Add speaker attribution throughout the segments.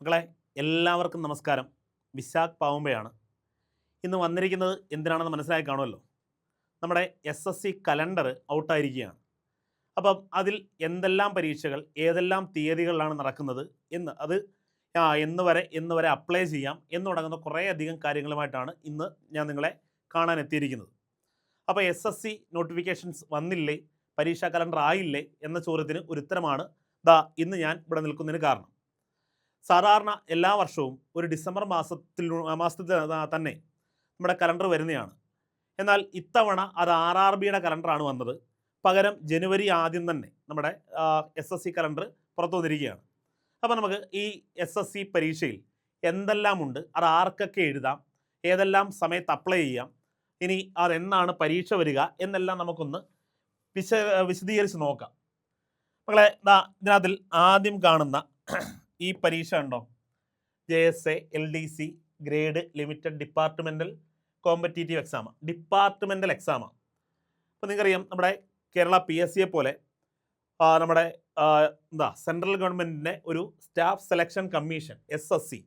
Speaker 1: മക്കളെ എല്ലാവർക്കും നമസ്കാരം. വിശാഖ് പാവുമ്പയാണ് ഇന്ന് വന്നിരിക്കുന്നത് എന്തിനാണെന്ന് മനസ്സിലായി കാണുമല്ലോ? നമ്മുടെ എസ് എസ് സി കലണ്ടർ ഔട്ടായിരിക്കുകയാണ് അപ്പം അതിൽ എന്തെല്ലാം പരീക്ഷകൾ ഏതെല്ലാം തീയതികളിലാണ് നടക്കുന്നത് എന്ന് അത് എന്ന് വരെ എന്ന് വരെ അപ്ലൈ ചെയ്യാം എന്ന് തുടങ്ങുന്ന കുറേയധികം കാര്യങ്ങളുമായിട്ടാണ് ഇന്ന് ഞാൻ നിങ്ങളെ കാണാൻ എത്തിയിരിക്കുന്നത്. അപ്പോൾ എസ് എസ് സി നോട്ടിഫിക്കേഷൻസ് വന്നില്ലേ? പരീക്ഷാ കലണ്ടർ ആയില്ലേ? എന്ന ചോദ്യത്തിന് ഒരു ഉത്തരമാണ് ദാ ഇന്ന് ഞാൻ ഇവിടെ നിൽക്കുന്നതിന് കാരണം. സാധാരണ എല്ലാ വർഷവും ഒരു ഡിസംബർ മാസത്തിൽ മാസത്തിൽ തന്നെ നമ്മുടെ കലണ്ടർ വരുന്നതാണ് എന്നാൽ ഇത്തവണ അത് ആർ ആർ ബിയുടെ കലണ്ടറാണ് വന്നത്. പകരം ജനുവരി ആദ്യം തന്നെ നമ്മുടെ എസ് എസ് സി കലണ്ടർ പുറത്തു വന്നിരിക്കുകയാണ്. അപ്പോൾ നമുക്ക് ഈ എസ് എസ് സി പരീക്ഷയിൽ എന്തെല്ലാമുണ്ട് അത് ആർക്കൊക്കെ എഴുതാം ഏതെല്ലാം സമയത്ത് അപ്ലൈ ചെയ്യാം ഇനി അതെന്നാണ് പരീക്ഷ വരിക എന്നെല്ലാം നമുക്കൊന്ന് വിശ വിശദീകരിച്ച് നോക്കാം. മക്കളെ ഇതാ ഇതിനകത്തിൽ ആദ്യം കാണുന്ന ഈ പരീക്ഷ ഉണ്ടോ J S A L D C grade limited departmental competitive exam departmental എക്സാമാണ് അപ്പോൾ നിങ്ങൾക്കറിയാം നമ്മുടെ കേരള പി എസ് സിയെ പോലെ നമ്മുടെ എന്താ സെൻട്രൽ ഗവൺമെന്റിന്റെ ഒരു staff selection commission S S C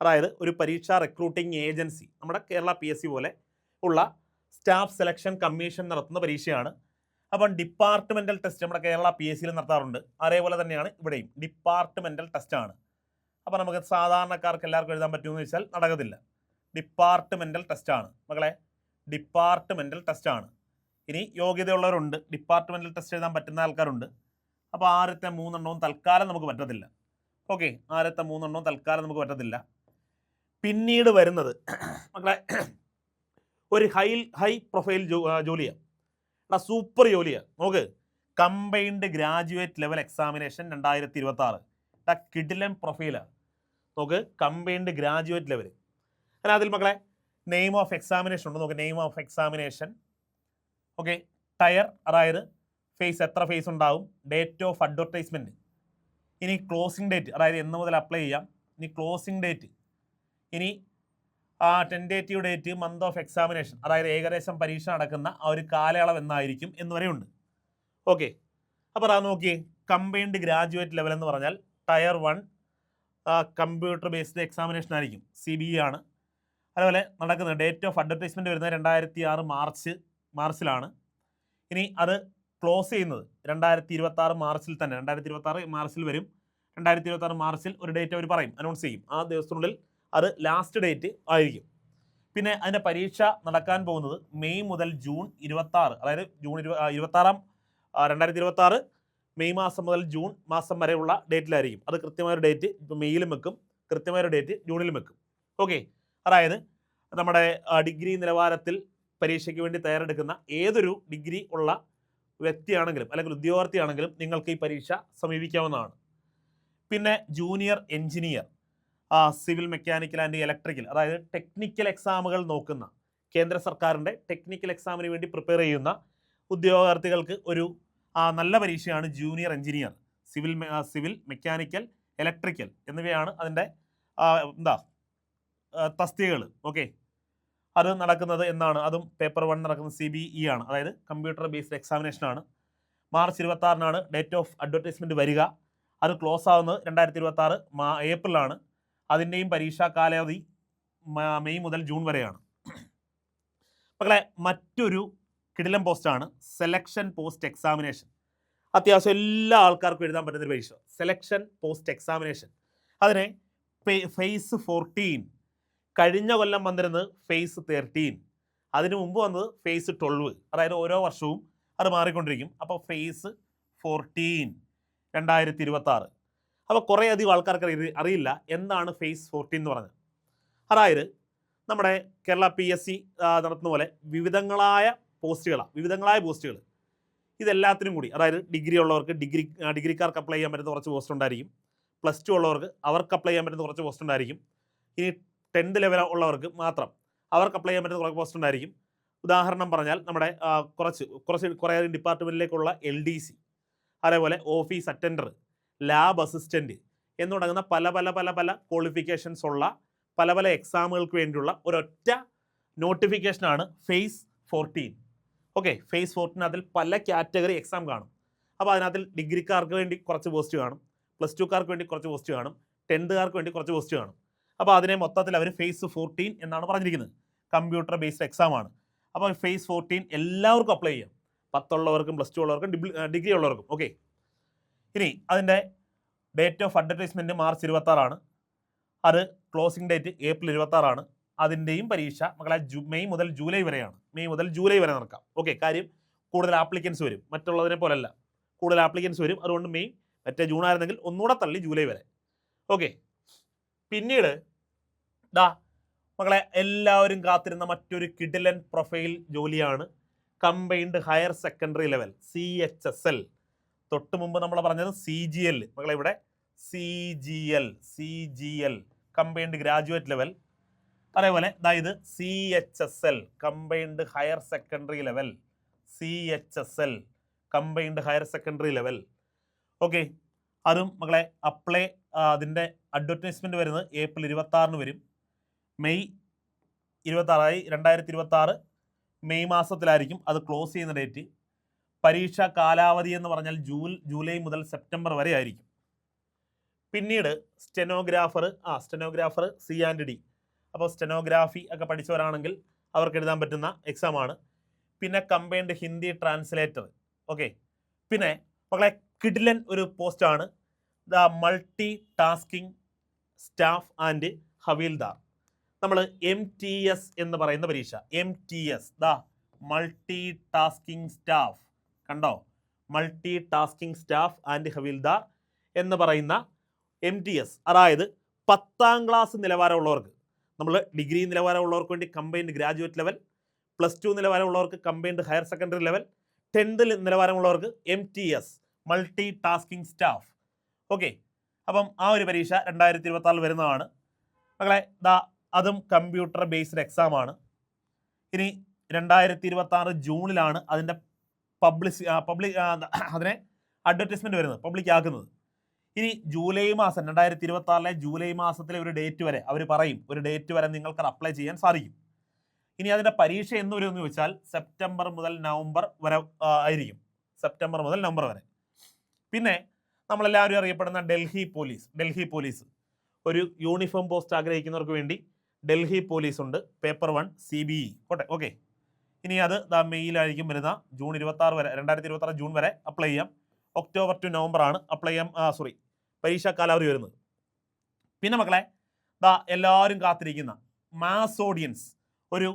Speaker 1: അതായത് ഒരു പരീക്ഷാ റിക്രൂട്ടിംഗ് ഏജൻസി നമ്മുടെ കേരള പി എസ് സി പോലെ ഉള്ള സ്റ്റാഫ് സെലക്ഷൻ കമ്മീഷൻ നടത്തുന്ന പരീക്ഷയാണ് അപ്പം ഡിപ്പാർട്ട്മെന്റൽ ടെസ്റ്റ് നമ്മുടെ കേരള പി എസ് സിയിൽ നടത്താറുണ്ട്. അതേപോലെ തന്നെയാണ് ഇവിടെയും. ഡിപ്പാർട്ട്മെന്റൽ ടെസ്റ്റാണ് അപ്പോൾ നമുക്ക് സാധാരണക്കാർക്ക് എല്ലാവർക്കും എഴുതാൻ പറ്റുമെന്ന് വെച്ചാൽ നടക്കത്തില്ല. ഡിപ്പാർട്ട്മെന്റൽ ടെസ്റ്റാണ് മക്കളെ ഡിപ്പാർട്ട്മെന്റൽ ടെസ്റ്റാണ് ഇനി യോഗ്യതയുള്ളവരുണ്ട്. ഡിപ്പാർട്ട്മെന്റൽ ടെസ്റ്റ് എഴുതാൻ പറ്റുന്ന ആൾക്കാരുണ്ട്. അപ്പോൾ ആദ്യത്തെ മൂന്നെണ്ണവും തൽക്കാലം നമുക്ക് പറ്റത്തില്ല. ഓക്കെ ആദ്യത്തെ മൂന്നെണ്ണവും തൽക്കാലം നമുക്ക് പറ്റത്തില്ല. പിന്നീട് വരുന്നത് മക്കളെ ഒരു ഹൈ ഹൈ പ്രൊഫൈൽ ജോലിയാണ്. സൂപ്പർ ജോലിയാണ് നോക്ക് കമ്പൈൻഡ് ഗ്രാജുവേറ്റ് ലെവൽ എക്സാമിനേഷൻ രണ്ടായിരത്തി ഇരുപത്തി ആറ് എടാ കിഡിലൻ പ്രൊഫൈലാണ് നോക്ക് കമ്പൈൻഡ് ഗ്രാജുവേറ്റ് ലെവൽ അല്ല അതിൽ മക്കളെ നെയിം ഓഫ് എക്സാമിനേഷൻ ഉണ്ട്. നോക്ക് name of examination okay tier അതായത് ഫേസ് എത്ര ഫേസ് ഉണ്ടാവും? ഡേറ്റ് ഓഫ് അഡ്വർടൈസ്മെന്റ് ഇനി ക്ലോസിംഗ് ഡേറ്റ് അതായത് എന്ന് മുതൽ അപ്ലൈ ചെയ്യാം. ഇനി ക്ലോസിംഗ് ഡേറ്റ് ഇനി tentative date month of examination അതായത് ഏകദേശം പരീക്ഷ നടക്കുന്ന ആ ഒരു കാലയളവ് എന്നായിരിക്കും എന്ന് വരെയുണ്ട് ഓക്കെ അപ്പോൾ അത് നോക്കിയേ കമ്പൈൻഡ് ഗ്രാജുവേറ്റ് ലെവൽ എന്ന് പറഞ്ഞാൽ tier one computer based examination ആയിരിക്കും സി ബി ആണ്. അതുപോലെ നടക്കുന്നത് ഡേറ്റ് ഓഫ് അഡ്വർടൈസ്മെന്റ് വരുന്നത് രണ്ടായിരത്തി ആറ് മാർച്ച് മാർച്ചിലാണ്. ഇനി അത് ക്ലോസ് ചെയ്യുന്നത് രണ്ടായിരത്തി ഇരുപത്തി ആറ് മാർച്ചിൽ തന്നെ രണ്ടായിരത്തി ഇരുപത്തി ആറ് മാർച്ചിൽ വരും. രണ്ടായിരത്തി ഇരുപത്തി ആറ് മാർച്ചിൽ ഒരു ഡേറ്റ് അവർ പറയും അനൗൺസ് ചെയ്യും. ആ ദിവസത്തിനുള്ളിൽ അത് ലാസ്റ്റ് ഡേറ്റ് ആയിരിക്കും. പിന്നെ അതിന്റെ പരീക്ഷ നടക്കാൻ പോകുന്നത് മെയ് മുതൽ ജൂൺ ഇരുപത്തി ആറ് അതായത് ജൂൺ ഇരുപ ഇരുപത്താറാം രണ്ടായിരത്തി ഇരുപത്തി ആറ് മെയ് മാസം മുതൽ ജൂൺ മാസം വരെയുള്ള ഡേറ്റിലായിരിക്കും അത് കൃത്യമായൊരു ഡേറ്റ് ഇപ്പോൾ മെയ്യിലും വെക്കും കൃത്യമായൊരു ഡേറ്റ് ജൂണിലും വെക്കും. ഓക്കെ അതായത് നമ്മുടെ ഡിഗ്രി നിലവാരത്തിൽ പരീക്ഷയ്ക്ക് വേണ്ടി തയ്യാറെടുക്കുന്ന ഏതൊരു ഡിഗ്രി ഉള്ള വ്യക്തിയാണെങ്കിലും അല്ലെങ്കിൽ ഉദ്യോഗാർത്ഥിയാണെങ്കിലും നിങ്ങൾക്ക് ഈ പരീക്ഷ സമീപിക്കാവുന്നതാണ്. പിന്നെ junior engineer civil mechanical and electrical അതായത് ടെക്നിക്കൽ എക്സാമുകൾ നോക്കുന്ന കേന്ദ്ര സർക്കാരിന്റെ ടെക്നിക്കൽ എക്സാമിന് വേണ്ടി പ്രിപ്പയർ ചെയ്യുന്ന ഉദ്യോഗാർത്ഥികൾക്ക് ഒരു നല്ല പരീക്ഷയാണ് junior engineer civil civil mechanical electrical എന്നിവയാണ് അതിന്റെ എന്താ തസ്തികകൾ. ഓക്കെ അത് നടക്കുന്നത് എന്നാണ്. അതും പേപ്പർ വൺ നടക്കുന്നത് സി ബി ഇ ആണ്. അതായത് കമ്പ്യൂട്ടർ ബേസ്ഡ് എക്സാമിനേഷൻ ആണ്. മാർച്ച് ഇരുപത്തി ആറിനാണ് ഡേറ്റ് ഓഫ് അഡ്വർടൈസ്മെന്റ് വരിക. അത് ക്ലോസ് ആവുന്നത് രണ്ടായിരത്തി ഇരുപത്തി ആറ് മാ ഏപ്രിലാണ്. അതിന്റെയും പരീക്ഷാ കാലാവധി മെയ് മുതൽ ജൂൺ വരെയാണ്. മക്കളെ മറ്റൊരു കിടിലം പോസ്റ്റാണ് സെലക്ഷൻ പോസ്റ്റ് എക്സാമിനേഷൻ അത്യാവശ്യം എല്ലാ ആൾക്കാർക്കും എഴുതാൻ പറ്റുന്ന ഒരു പരീക്ഷ. സെലക്ഷൻ പോസ്റ്റ് എക്സാമിനേഷൻ അതിനെ ഫേസ് ഫോർട്ടീൻ കഴിഞ്ഞ കൊല്ലം വന്നിരുന്നത് ഫേസ് തേർട്ടീൻ അതിനു മുമ്പ് വന്നത് ഫേസ് ട്വൽവ് അതായത് ഓരോ വർഷവും അത് മാറിക്കൊണ്ടിരിക്കും. അപ്പോൾ ഫേസ് ഫോർട്ടീൻ രണ്ടായിരത്തി ഇരുപത്തി ആറ് അപ്പോൾ കുറേ അധികം ആൾക്കാർക്ക് അറി- അറിയില്ല എന്താണ് ഫേസ് ഫോർട്ടീൻ എന്ന് പറഞ്ഞത്. അതായത് നമ്മുടെ കേരള പി എസ് സി നടത്തുന്ന പോലെ വിവിധങ്ങളായ പോസ്റ്റുകളാണ് വിവിധങ്ങളായ പോസ്റ്റുകൾ ഇതെല്ലാത്തിനും കൂടി അതായത് ഡിഗ്രി ഉള്ളവർക്ക് ഡിഗ്രി ഡിഗ്രിക്കാർക്ക് അപ്ലൈ ചെയ്യാൻ പറ്റുന്ന കുറച്ച് പോസ്റ്റ് ഉണ്ടായിരിക്കും. പ്ലസ് ടു ഉള്ളവർക്ക് അവർക്ക് അപ്ലൈ ചെയ്യാൻ പറ്റുന്ന കുറച്ച് പോസ്റ്റ് ഉണ്ടായിരിക്കും. ഇനി ടെൻത്ത് ലെവൽ ഉള്ളവർക്ക് മാത്രം അവർക്ക് അപ്ലൈ ചെയ്യാൻ പറ്റുന്ന കുറച്ച് പോസ്റ്റ് ഉണ്ടായിരിക്കും. ഉദാഹരണം പറഞ്ഞാൽ നമ്മുടെ കുറച്ച് കുറച്ച് കുറേ ഡിപ്പാർട്ട്മെന്റിലേക്കുള്ള എൽ ഡി സി അതേപോലെ ഓഫീസ് അറ്റൻഡർ ലാബ് അസിസ്റ്റന്റ് എന്ന് തുടങ്ങുന്ന പല പല പല പല ക്വാളിഫിക്കേഷൻസ് ഉള്ള പല പല എക്സാമുകൾക്ക് വേണ്ടിയുള്ള ഒരൊറ്റ നോട്ടിഫിക്കേഷനാണ് phase fourteen okay phase fourteen അതിൽ പല കാറ്റഗറി എക്സാം കാണും. അപ്പോൾ അതിനകത്തിൽ ഡിഗ്രിക്കാർക്ക് വേണ്ടി കുറച്ച് പോസ്റ്റ് കാണും. പ്ലസ് ടുക്കാർക്ക് വേണ്ടി കുറച്ച് പോസ്റ്റ് കാണും. ടെൻത്തുകാർക്ക് വേണ്ടി കുറച്ച് പോസ്റ്റ് കാണും. അപ്പോൾ അതിനെ മൊത്തത്തിൽ അവർ ഫേസ് ഫോർട്ടീൻ എന്നാണ് പറഞ്ഞിരിക്കുന്നത്. കമ്പ്യൂട്ടർ ബേസ്ഡ് എക്സാം ആണ്. അപ്പോൾ ഫേസ് ഫോർട്ടീൻ എല്ലാവർക്കും അപ്ലൈ ചെയ്യാം. പത്തുള്ളവർക്കും പ്ലസ് ടു ഉള്ളവർക്കും ഡിഗ്രി ഉള്ളവർക്കും. ഓക്കെ ഇനി അതിന്റെ ഡേറ്റ് ഓഫ് അഡ്വർടൈസ്മെന്റ് മാർച്ച് ഇരുപത്താറാണ്. അത് ക്ലോസിംഗ് ഡേറ്റ് ഏപ്രിൽ ഇരുപത്താറാണ്. അതിന്റെയും പരീക്ഷ മക്കളെ ജൂ മെയ് മുതൽ ജൂലൈ വരെയാണ്. മെയ് മുതൽ ജൂലൈ വരെ നടക്കാം. ഓക്കെ കാര്യം കൂടുതൽ ആപ്ലിക്കൻസ് വരും. മറ്റുള്ളതിനെ പോലല്ല. കൂടുതൽ ആപ്ലിക്കൻസ് വരും. അതുകൊണ്ട് മെയ് മറ്റേ ജൂൺ ആയിരുന്നെങ്കിൽ ഒന്നുകൂടെ തള്ളി ജൂലൈ വരെ. ഓക്കെ പിന്നീട് ദാ മക്കളെ എല്ലാവരും കാത്തിരുന്ന മറ്റൊരു കിഡിലൻ പ്രൊഫൈൽ ജോലിയാണ് combined higher secondary level C H S L തൊട്ട് മുമ്പ് നമ്മൾ പറഞ്ഞത് സി ജി എൽ മക്കളെ ഇവിടെ C G L C G L combined graduate level അതേപോലെ അതായത് C H S L combined higher secondary level C H S L combined higher secondary level okay അതും മകളെ അപ്ലൈ അതിന്റെ അഡ്വർടൈസ്മെന്റ് വരുന്നത് April ഇരുപത്താറിന് വരും. May ഇരുപത്താറായി രണ്ടായിരത്തി ഇരുപത്താറ് മെയ് മാസത്തിലായിരിക്കും അത് ക്ലോസ് ചെയ്യുന്ന ഡേറ്റ് പരീക്ഷ കാലാവധി എന്ന് പറഞ്ഞാൽ ജൂൽ ജൂലൈ മുതൽ സെപ്റ്റംബർ വരെ ആയിരിക്കും. പിന്നീട് സ്റ്റെനോഗ്രാഫർ ആ സ്റ്റെനോഗ്രാഫർ സി ആൻഡ് ഡി അപ്പോൾ സ്റ്റെനോഗ്രാഫി ഒക്കെ പഠിച്ചവരാണെങ്കിൽ അവർക്ക് എഴുതാൻ പറ്റുന്ന എക്സാമാണ് പിന്നെ കമ്പൈൻഡ് ഹിന്ദി ട്രാൻസ്ലേറ്റർ ഓക്കെ പിന്നെ മക്കളെ കിഡിലൻ ഒരു പോസ്റ്റാണ് the multi tasking staff and havildar. നമ്മൾ എം ടി എസ് എന്ന് പറയുന്ന പരീക്ഷ. M T S the multi tasking staff കണ്ടോ? Multi tasking staff and havildar എന്ന് പറയുന്ന എം ടി എസ് അതായത് പത്താം ക്ലാസ് നിലവാരമുള്ളവർക്ക്. നമ്മൾ ഡിഗ്രി നിലവാരമുള്ളവർക്ക് വേണ്ടി combined graduate level plus two നിലവാരമുള്ളവർക്ക് combined higher secondary level tenth നിലവാരമുള്ളവർക്ക് M T S multi tasking staff okay അപ്പം ആ ഒരു പരീക്ഷ രണ്ടായിരത്തി ഇരുപത്തി വരുന്നതാണ്. മകളെ ദാ അതും കമ്പ്യൂട്ടർ ബേസ്ഡ് എക്സാം ആണ്. ഇനി രണ്ടായിരത്തി ഇരുപത്തി ആറ് ജൂണിലാണ് അതിന്റെ പബ്ലിസി പബ്ലിക് അതിനെ അഡ്വർടൈസ്മെന്റ് വരുന്നത് പബ്ലിക് ആക്കുന്നത്. ഇനി ജൂലൈ മാസം രണ്ടായിരത്തി ഇരുപത്തി ആറിലെ ജൂലൈ മാസത്തിലെ ഒരു ഡേറ്റ് വരെ അവർ പറയും ഒരു ഡേറ്റ് വരെ നിങ്ങൾക്ക് അപ്ലൈ ചെയ്യാൻ സാധിക്കും. ഇനി അതിന്റെ പരീക്ഷ എന്ന് വരുമെന്ന് ചോദിച്ചാൽ സെപ്റ്റംബർ മുതൽ നവംബർ വരെ ആയിരിക്കും. സെപ്റ്റംബർ മുതൽ നവംബർ വരെ. പിന്നെ നമ്മളെല്ലാവരും അറിയപ്പെടുന്ന ഡൽഹി പോലീസ് ഡൽഹി പോലീസ്. ഒരു യൂണിഫോം പോസ്റ്റ് ആഗ്രഹിക്കുന്നവർക്ക് വേണ്ടി ഡൽഹി പോലീസ് ഉണ്ട് paper one C B E ഓട്ടെ ഓക്കെ ഇനി അത് ദാ മെയ്യിലായിരിക്കും വരുന്ന ജൂൺ ഇരുപത്തി ആറ് വരെ രണ്ടായിരത്തി ഇരുപത്തി ആറ് ജൂൺ വരെ അപ്ലൈ ചെയ്യാം. ഒക്ടോബർ ടു നവംബർ ആണ് അപ്ലൈ ചെയ്യാം. സോറി പരീക്ഷാ കാലാവധി വരുന്നത്. പിന്നെ മക്കളെ ദാ എല്ലാവരും കാത്തിരിക്കുന്ന മാസ് ഓഡിയൻസ് ഒരു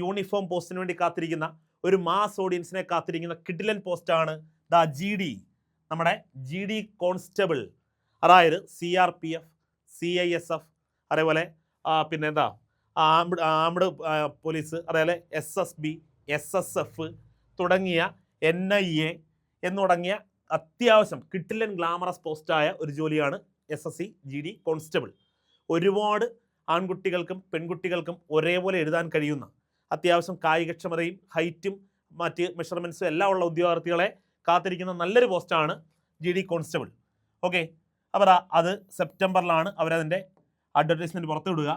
Speaker 1: യൂണിഫോം പോസ്റ്റിന് വേണ്ടി കാത്തിരിക്കുന്ന ഒരു മാസ് ഓഡിയൻസിനെ കാത്തിരിക്കുന്ന കിഡിലൻ പോസ്റ്റാണ് ദ ജി ഡി നമ്മുടെ ജി ഡി കോൺസ്റ്റബിൾ അതായത് C R P F C I S F അതേപോലെ പിന്നെന്താ? ആംഡ് ആംഡ് പോലീസ് അതേപോലെ S S B S S F തുടങ്ങിയ എൻ ഐ എ എന്ന് തുടങ്ങിയ അത്യാവശ്യം കിട്ടില്ലൻ ഗ്ലാമറസ് പോസ്റ്റായ ഒരു ജോലിയാണ് S S C G D constable ഒരുപാട് ആൺകുട്ടികൾക്കും പെൺകുട്ടികൾക്കും ഒരേപോലെ എഴുതാൻ കഴിയുന്ന അത്യാവശ്യം കായികക്ഷമതയും ഹൈറ്റും മറ്റ് മെഷർമെന്റ്സും എല്ലാം ഉള്ള ഉദ്യോഗാർത്ഥികളെ കാത്തിരിക്കുന്ന നല്ലൊരു പോസ്റ്റാണ് ജി ഡി കോൺസ്റ്റബിൾ ഓക്കെ അപ്പോൾ അത് സെപ്റ്റംബറിലാണ് അവരതിന്റെ അഡ്വർടൈസ്മെന്റ് പുറത്തുവിടുക.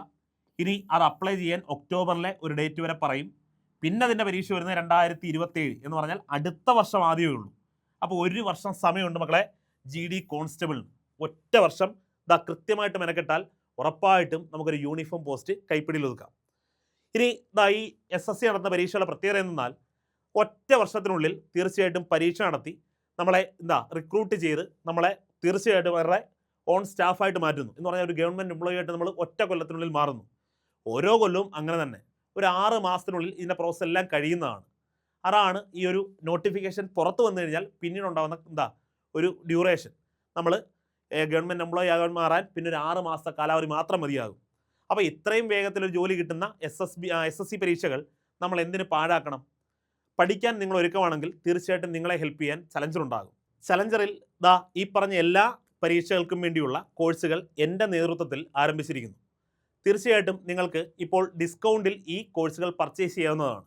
Speaker 1: ഇനി അത് അപ്ലൈ ചെയ്യാൻ ഒക്ടോബറിലെ ഒരു ഡേറ്റ് വരെ പറയും. പിന്നെ അതിന്റെ പരീക്ഷ വരുന്നത് രണ്ടായിരത്തി ഇരുപത്തേഴ് എന്ന് പറഞ്ഞാൽ അടുത്ത വർഷം ആദ്യമേ ഉള്ളൂ. അപ്പോൾ ഒരു വർഷം സമയമുണ്ട് മക്കളെ. ജി ഡി കോൺസ്റ്റബിൾ ഒറ്റ വർഷം. ഇതാ കൃത്യമായിട്ട് മെനക്കെട്ടാൽ ഉറപ്പായിട്ടും നമുക്കൊരു യൂണിഫോം പോസ്റ്റ് കൈപ്പിടിയിൽ ഒതുക്കാം. ഇനി ഇതാ ഈ എസ് എസ് സി നടന്ന പരീക്ഷയുടെ പ്രത്യേകത എന്നാൽ ഒറ്റ വർഷത്തിനുള്ളിൽ തീർച്ചയായിട്ടും പരീക്ഷ നടത്തി നമ്മളെ എന്താ റിക്രൂട്ട് ചെയ്ത് നമ്മളെ തീർച്ചയായിട്ടും അവരുടെ ഓൺ സ്റ്റാഫായിട്ട് മാറ്റുന്നു. എന്ന് പറഞ്ഞാൽ ഒരു ഗവൺമെന്റ് എംപ്ലോയി ആയിട്ട് നമ്മൾ ഒറ്റ കൊല്ലത്തിനുള്ളിൽ മാറുന്നു. ഓരോ കൊല്ലവും അങ്ങനെ തന്നെ. ഒരു ആറ് മാസത്തിനുള്ളിൽ ഇതിന്റെ പ്രോസസ് എല്ലാം കഴിയുന്നതാണ്. അതാണ് ഈ ഒരു നോട്ടിഫിക്കേഷൻ പുറത്ത് വന്നു കഴിഞ്ഞാൽ പിന്നീട് ഉണ്ടാകുന്ന എന്താ? ഒരു ഡ്യൂറേഷൻ നമ്മൾ ഗവൺമെന്റ് എംപ്ലോയി ആകാൻ മാറാൻ പിന്നെ ഒരു ആറ് മാസത്തെ കാലാവധി മാത്രം മതിയാകും. അപ്പോൾ ഇത്രയും വേഗത്തിൽ ഒരു ജോലി കിട്ടുന്ന S S B S S C പരീക്ഷകൾ നമ്മൾ എന്തിന് പാഴാക്കണം? പഠിക്കാൻ നിങ്ങൾ ഒരുക്കമാണെങ്കിൽ തീർച്ചയായിട്ടും നിങ്ങളെ ഹെൽപ്പ് ചെയ്യാൻ ചലഞ്ചർ ഉണ്ടാകും. ചലഞ്ചറിൽ ദാ ഈ പറഞ്ഞ എല്ലാ പരീക്ഷകൾക്കും വേണ്ടിയുള്ള കോഴ്സുകൾ എന്റെ നേതൃത്വത്തിൽ ആരംഭിച്ചിരിക്കുന്നു. തീർച്ചയായിട്ടും നിങ്ങൾക്ക് ഇപ്പോൾ ഡിസ്കൗണ്ടിൽ ഈ കോഴ്സുകൾ പർച്ചേസ് ചെയ്യാവുന്നതാണ്.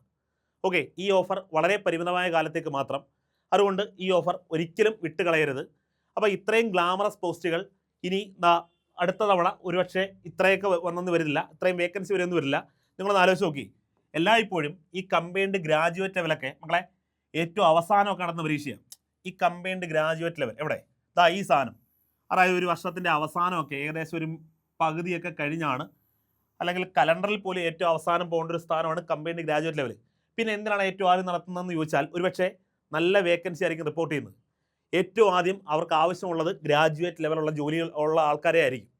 Speaker 1: ഓക്കെ ഈ ഓഫർ വളരെ പരിമിതമായ കാലത്തേക്ക് മാത്രം. അതുകൊണ്ട് ഈ ഓഫർ ഒരിക്കലും വിട്ടുകളയരുത്. അപ്പോൾ ഇത്രയും ഗ്ലാമറസ് പോസ്റ്റുകൾ ഇനി അടുത്ത തവണ ഒരുപക്ഷെ ഇത്രയൊക്കെ വന്നൊന്നും വരില്ല. ഇത്രയും വേക്കൻസി വരുമെന്ന് വരില്ല. നിങ്ങളൊന്ന് ആലോചിച്ച് നോക്കി. എല്ലായ്പ്പോഴും ഈ കമ്പൈൻഡ് ഗ്രാജുവേറ്റ് ലെവലൊക്കെ മക്കളെ ഏറ്റവും അവസാനമൊക്കെ നടന്ന പരീക്ഷയാണ് ഈ കമ്പൈൻഡ് ഗ്രാജുവേറ്റ് ലെവൽ എവിടെ? ദാ ഈ സാധനം. അതായത് ഒരു വർഷത്തിന്റെ അവസാനമൊക്കെ ഏകദേശം ഒരു പകുതിയൊക്കെ കഴിഞ്ഞാണ് അല്ലെങ്കിൽ കലണ്ടറിൽ പോലും ഏറ്റവും അവസാനം പോകേണ്ട ഒരു സ്ഥാനമാണ് കമ്പനിയുടെ ഗ്രാജുവേറ്റ് ലെവൽ പിന്നെ എന്തിനാണ് ഏറ്റവും ആദ്യം നടത്തുന്നതെന്ന് ചോദിച്ചാൽ ഒരുപക്ഷെ നല്ല വേക്കൻസി ആയിരിക്കും റിപ്പോർട്ട് ചെയ്യുന്നത്. ഏറ്റവും ആദ്യം അവർക്ക് ആവശ്യമുള്ളത് ഗ്രാജുവേറ്റ് ലെവലുള്ള ജോലികൾ ഉള്ള ആൾക്കാരെ ആയിരിക്കും.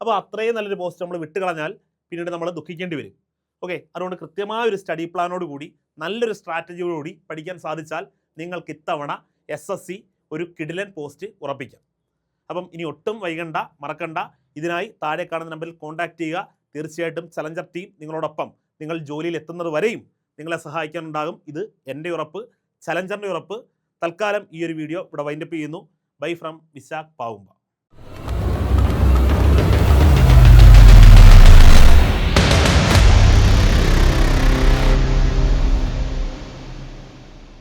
Speaker 1: അപ്പോൾ അത്രയും നല്ലൊരു പോസ്റ്റ് നമ്മൾ വിട്ടുകളഞ്ഞാൽ പിന്നീട് നമ്മൾ ദുഃഖിക്കേണ്ടി വരും. ഓക്കെ അതുകൊണ്ട് കൃത്യമായ ഒരു സ്റ്റഡി പ്ലാനോട് കൂടി നല്ലൊരു സ്ട്രാറ്റജിയോടുകൂടി പഠിക്കാൻ സാധിച്ചാൽ നിങ്ങൾക്ക് ഇത്തവണ എസ് എസ് സി ഒരു കിഡിലൻ പോസ്റ്റ് ഉറപ്പിക്കാം. അപ്പം ഇനി ഒട്ടും വൈകണ്ട മറക്കണ്ട. ഇതിനായി താഴെ കാണുന്ന നമ്പറിൽ കോൺടാക്റ്റ് ചെയ്യുക. തീർച്ചയായിട്ടും ചലഞ്ചർ ടീം നിങ്ങളോടൊപ്പം നിങ്ങൾ ജോലിയിൽ എത്തുന്നത് വരെയും നിങ്ങളെ സഹായിക്കാനുണ്ടാകും. ഇത് എന്റെ ഉറപ്പ് ചലഞ്ചറിന്റെ ഉറപ്പ്. തൽക്കാലം ഈ ഒരു വീഡിയോ ഇവിടെ വൈൻഡപ്പ് ചെയ്യുന്നു. Bye from Vishakh Pavumba.